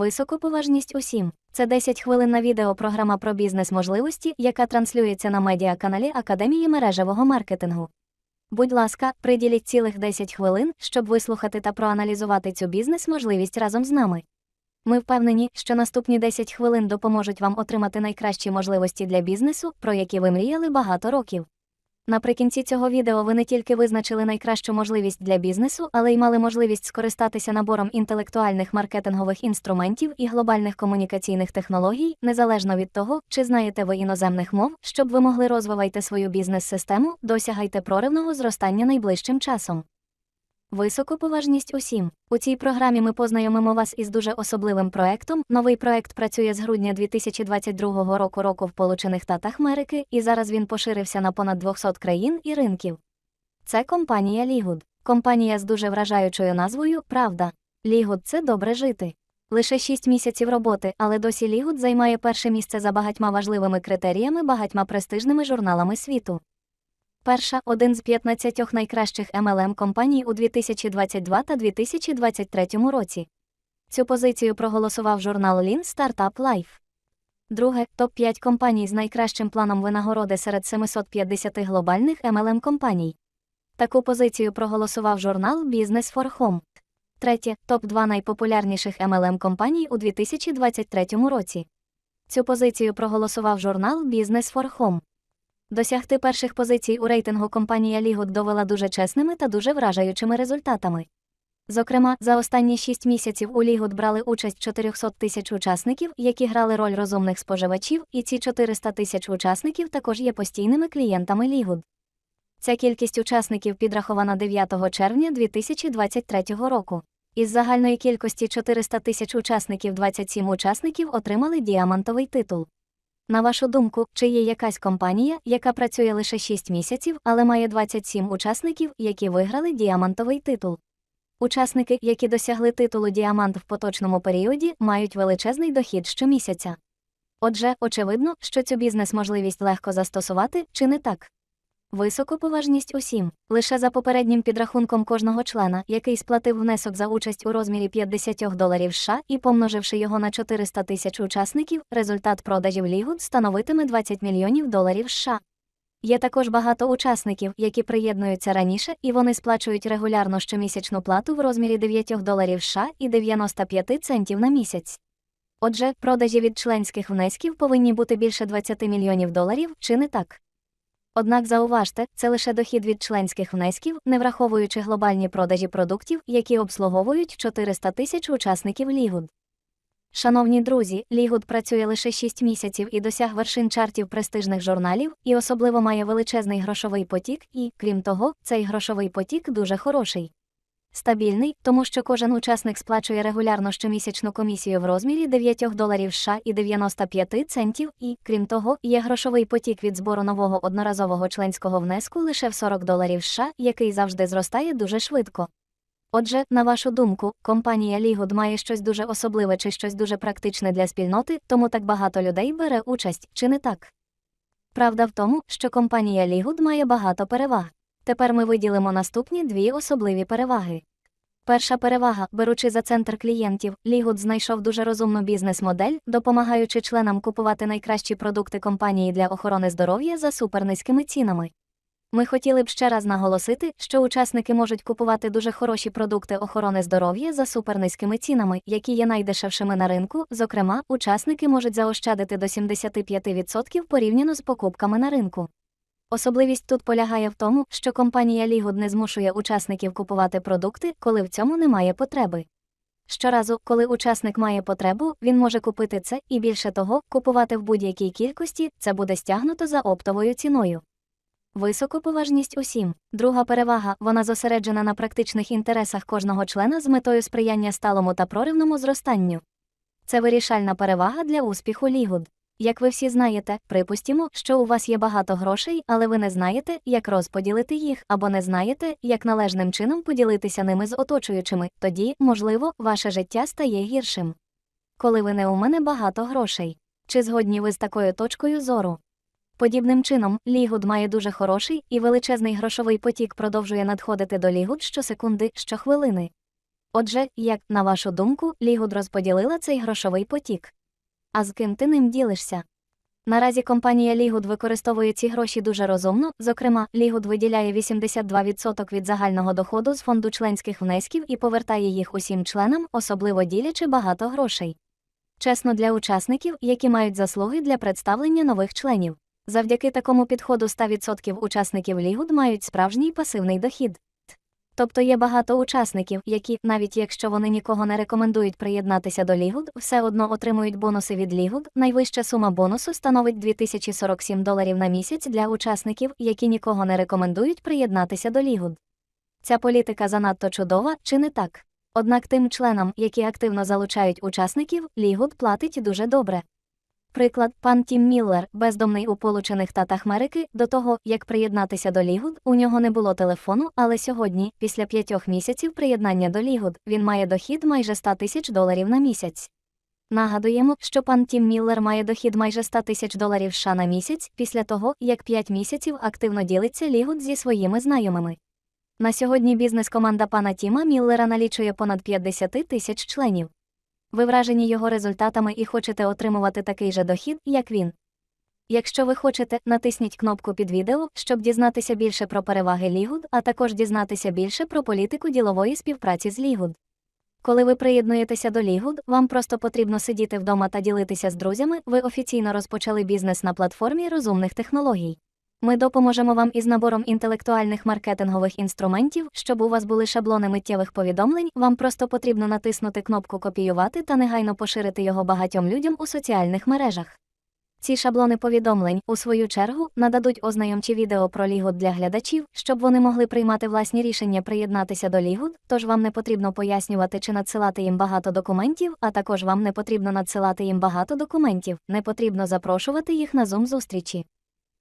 Високоповажність усім. Це 10 хвилин на відео програма про бізнес-можливості, яка транслюється на медіаканалі Академії мережевого маркетингу. Будь ласка, приділіть цілих 10 хвилин, щоб вислухати та проаналізувати цю бізнес-можливість разом з нами. Ми впевнені, що наступні 10 хвилин допоможуть вам отримати найкращі можливості для бізнесу, про які ви мріяли багато років. Наприкінці цього відео ви не тільки визначили найкращу можливість для бізнесу, але й мали можливість скористатися набором інтелектуальних маркетингових інструментів і глобальних комунікаційних технологій, незалежно від того, чи знаєте ви іноземних мов, щоб ви могли розвивати свою бізнес-систему, досягайте проривного зростання найближчим часом. Високоповажність усім. У цій програмі ми познайомимо вас із дуже особливим проектом. Новий проект працює з грудня 2022 року року в Получених Татах Америки, і зараз він поширився на понад 200 країн і ринків. Це компанія Лігуд. Компанія з дуже вражаючою назвою Правда. Лігуд це добре жити. Лише 6 місяців роботи, але досі Лігуд займає перше місце за багатьма важливими критеріями, багатьма престижними журналами світу. Перша один з 15 найкращих MLM компаній у 2022 та 2023 році. Цю позицію проголосував журнал Lean Startup Life. Друге топ 5 компаній з найкращим планом винагороди серед 750 глобальних MLM компаній. Таку позицію проголосував журнал Business for Home. Третє топ 2 найпопулярніших MLM компаній у 2023 році. Цю позицію проголосував журнал Business for Home. Досягти перших позицій у рейтингу компанія Лігут довела дуже чесними та дуже вражаючими результатами. Зокрема, за останні 6 місяців у Лігут брали участь 400 тисяч учасників, які грали роль розумних споживачів, і ці 400 тисяч учасників також є постійними клієнтами Лігут. Ця кількість учасників підрахована 9 червня 2023 року. Із загальної кількості 400 тисяч учасників 27 учасників отримали діамантовий титул. На вашу думку, чи є якась компанія, яка працює лише 6 місяців, але має 27 учасників, які виграли діамантовий титул? Учасники, які досягли титулу діамант в поточному періоді, мають величезний дохід щомісяця. Отже, очевидно, що цю бізнес-можливість легко застосувати, чи не так? Високоповажність усім. Лише за попереднім підрахунком кожного члена, який сплатив внесок за участь у розмірі 50 доларів США і помноживши його на 400 тисяч учасників, результат продажів Лігуд становитиме 20 мільйонів доларів США. Є також багато учасників, які приєднуються раніше, і вони сплачують регулярно щомісячну плату в розмірі 9 доларів США і 95 центів на місяць. Отже, продажі від членських внесків повинні бути більше 20 мільйонів доларів, чи не так? Однак зауважте, це лише дохід від членських внесків, не враховуючи глобальні продажі продуктів, які обслуговують 400 тисяч учасників Лігуд. Шановні друзі, Лігуд працює лише 6 місяців і досяг вершин чартів престижних журналів, і особливо має величезний грошовий потік, і, крім того, цей грошовий потік дуже хороший. Стабільний, тому що кожен учасник сплачує регулярно щомісячну комісію в розмірі 9 доларів США і 95 центів, і, крім того, є грошовий потік від збору нового одноразового членського внеску лише в 40 доларів США, який завжди зростає дуже швидко. Отже, на вашу думку, компанія Лігуд має щось дуже особливе чи щось дуже практичне для спільноти, тому так багато людей бере участь, чи не так? Правда в тому, що компанія Лігуд має багато переваг. Тепер ми виділимо наступні дві особливі переваги. Перша перевага, беручи за центр клієнтів, Лігуд знайшов дуже розумну бізнес-модель, допомагаючи членам купувати найкращі продукти компанії для охорони здоров'я за супернизькими цінами. Ми хотіли б ще раз наголосити, що учасники можуть купувати дуже хороші продукти охорони здоров'я за супернизькими цінами, які є найдешевшими на ринку. Зокрема, учасники можуть заощадити до 75% порівняно з покупками на ринку. Особливість тут полягає в тому, що компанія Лігуд не змушує учасників купувати продукти, коли в цьому немає потреби. Щоразу, коли учасник має потребу, він може купити це і більше того, купувати в будь-якій кількості це буде стягнуто за оптовою ціною. Високоповажність усім. Друга перевага вона зосереджена на практичних інтересах кожного члена з метою сприяння сталому та проривному зростанню. Це вирішальна перевага для успіху Лігуд. Як ви всі знаєте, припустімо, що у вас є багато грошей, але ви не знаєте, як розподілити їх, або не знаєте, як належним чином поділитися ними з оточуючими, тоді, можливо, ваше життя стає гіршим. Коли ви не у мене багато грошей. Чи згодні ви з такою точкою зору? Подібним чином, Лігуд має дуже хороший і величезний грошовий потік продовжує надходити до Лігуд щосекунди, щохвилини. Отже, як, на вашу думку, Лігуд розподілила цей грошовий потік? А з ким ти ним ділишся? Наразі компанія Лігуд використовує ці гроші дуже розумно. Зокрема, Лігуд виділяє 82% від загального доходу з фонду членських внесків і повертає їх усім членам, особливо ділячи багато грошей. Чесно для учасників, які мають заслуги для представлення нових членів. Завдяки такому підходу 100% учасників Лігуд мають справжній пасивний дохід. Тобто є багато учасників, які, навіть якщо вони нікого не рекомендують приєднатися до Лігуд, все одно отримують бонуси від Лігуд. Найвища сума бонусу становить 2047 доларів на місяць для учасників, які нікого не рекомендують приєднатися до Лігуд. Ця політика занадто чудова, чи не так? Однак тим членам, які активно залучають учасників, Лігуд платить дуже добре. Приклад, пан Тім Міллер, бездомний у Получених Татах Америки, до того, як приєднатися до Лігуд, у нього не було телефону, але сьогодні, після п'ятьох місяців приєднання до Лігуд, він має дохід майже 100 тисяч доларів на місяць. Нагадуємо, що пан Тім Міллер має дохід майже 100 тисяч доларів США на місяць після того, як 5 місяців активно ділиться Лігуд зі своїми знайомими. На сьогодні бізнес-команда пана Тіма Міллера налічує понад 50 тисяч членів. Ви вражені його результатами і хочете отримувати такий же дохід, як він. Якщо ви хочете, натисніть кнопку під відео, щоб дізнатися більше про переваги Лігуд, а також дізнатися більше про політику ділової співпраці з Лігуд. Коли ви приєднуєтеся до Лігуд, вам просто потрібно сидіти вдома та ділитися з друзями, ви офіційно розпочали бізнес на платформі розумних технологій. Ми допоможемо вам із набором інтелектуальних маркетингових інструментів, щоб у вас були шаблони миттєвих повідомлень. Вам просто потрібно натиснути кнопку Копіювати та негайно поширити його багатьом людям у соціальних мережах. Ці шаблони повідомлень, у свою чергу, нададуть ознайомчі відео про Лігуд для глядачів, щоб вони могли приймати власні рішення приєднатися до Лігуд, тож вам не потрібно пояснювати чи надсилати їм багато документів, а також вам не потрібно надсилати їм багато документів, не потрібно запрошувати їх на Zoom зустрічі.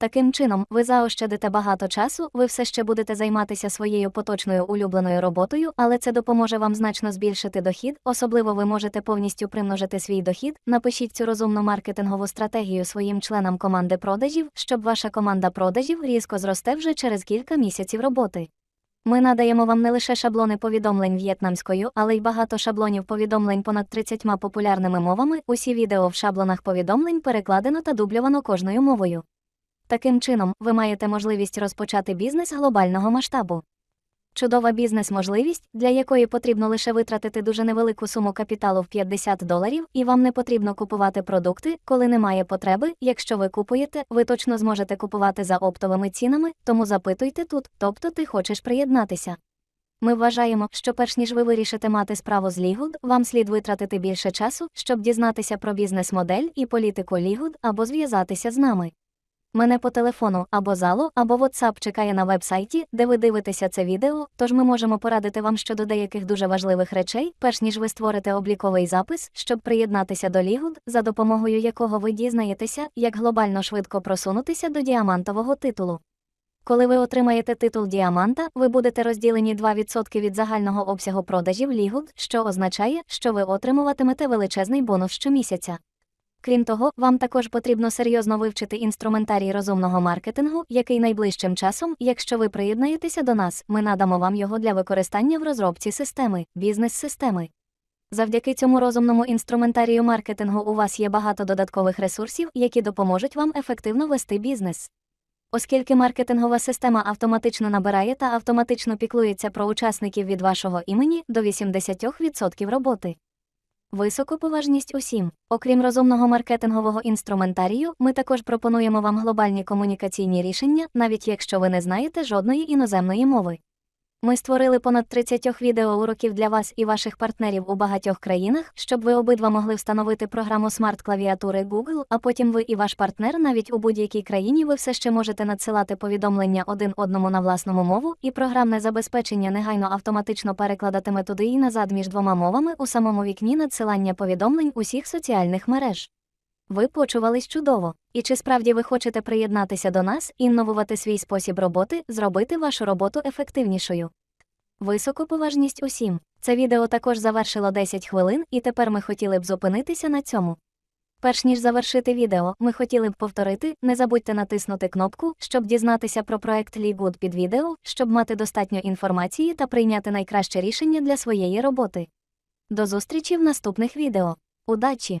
Таким чином, ви заощадите багато часу, ви все ще будете займатися своєю поточною улюбленою роботою, але це допоможе вам значно збільшити дохід, особливо ви можете повністю примножити свій дохід. Напишіть цю розумну маркетингову стратегію своїм членам команди продажів, щоб ваша команда продажів різко зросте вже через кілька місяців роботи. Ми надаємо вам не лише шаблони повідомлень в'єтнамською, але й багато шаблонів повідомлень понад 30 популярними мовами. Усі відео в шаблонах повідомлень перекладено та дубльовано кожною мовою. Таким чином, ви маєте можливість розпочати бізнес глобального масштабу. Чудова бізнес-можливість, для якої потрібно лише витратити дуже невелику суму капіталу в 50 доларів, і вам не потрібно купувати продукти, коли немає потреби. Якщо ви купуєте, ви точно зможете купувати за оптовими цінами, тому запитуйте тут, тобто ти хочеш приєднатися. Ми вважаємо, що перш ніж ви вирішите мати справу з Лігуд, вам слід витратити більше часу, щоб дізнатися про бізнес-модель і політику Лігуд або зв'язатися з нами. Мене по телефону або залу, або WhatsApp чекає на вебсайті, де ви дивитеся це відео, тож ми можемо порадити вам щодо деяких дуже важливих речей, перш ніж ви створите обліковий запис, щоб приєднатися до Лігуд, за допомогою якого ви дізнаєтеся, як глобально швидко просунутися до діамантового титулу. Коли ви отримаєте титул діаманта, ви будете розділені 2% від загального обсягу продажів Лігуд, що означає, що ви отримуватимете величезний бонус щомісяця. Крім того, вам також потрібно серйозно вивчити інструментарій розумного маркетингу, який найближчим часом, якщо ви приєднаєтеся до нас, ми надамо вам його для використання в розробці системи, бізнес-системи. Завдяки цьому розумному інструментарію маркетингу у вас є багато додаткових ресурсів, які допоможуть вам ефективно вести бізнес. Оскільки маркетингова система автоматично набирає та автоматично піклується про учасників від вашого імені до 80% роботи. Високоповажність усім. Окрім розумного маркетингового інструментарію, ми також пропонуємо вам глобальні комунікаційні рішення, навіть якщо ви не знаєте жодної іноземної мови. Ми створили понад 30 відеоуроків для вас і ваших партнерів у багатьох країнах, щоб ви обидва могли встановити програму смарт-клавіатури Google, а потім ви і ваш партнер навіть у будь-якій країні ви все ще можете надсилати повідомлення один одному на власну мову, і програмне забезпечення негайно автоматично перекладатиме туди і назад між двома мовами у самому вікні надсилання повідомлень усіх соціальних мереж. Ви почувались чудово. І чи справді ви хочете приєднатися до нас, інновувати свій спосіб роботи, зробити вашу роботу ефективнішою? Високоповажність усім. Це відео також завершило 10 хвилин, і тепер ми хотіли б зупинитися на цьому. Перш ніж завершити відео, ми хотіли б повторити: не забудьте натиснути кнопку, щоб дізнатися про проект Лігуд під відео, щоб мати достатньо інформації та прийняти найкраще рішення для своєї роботи. До зустрічі в наступних відео. Удачі!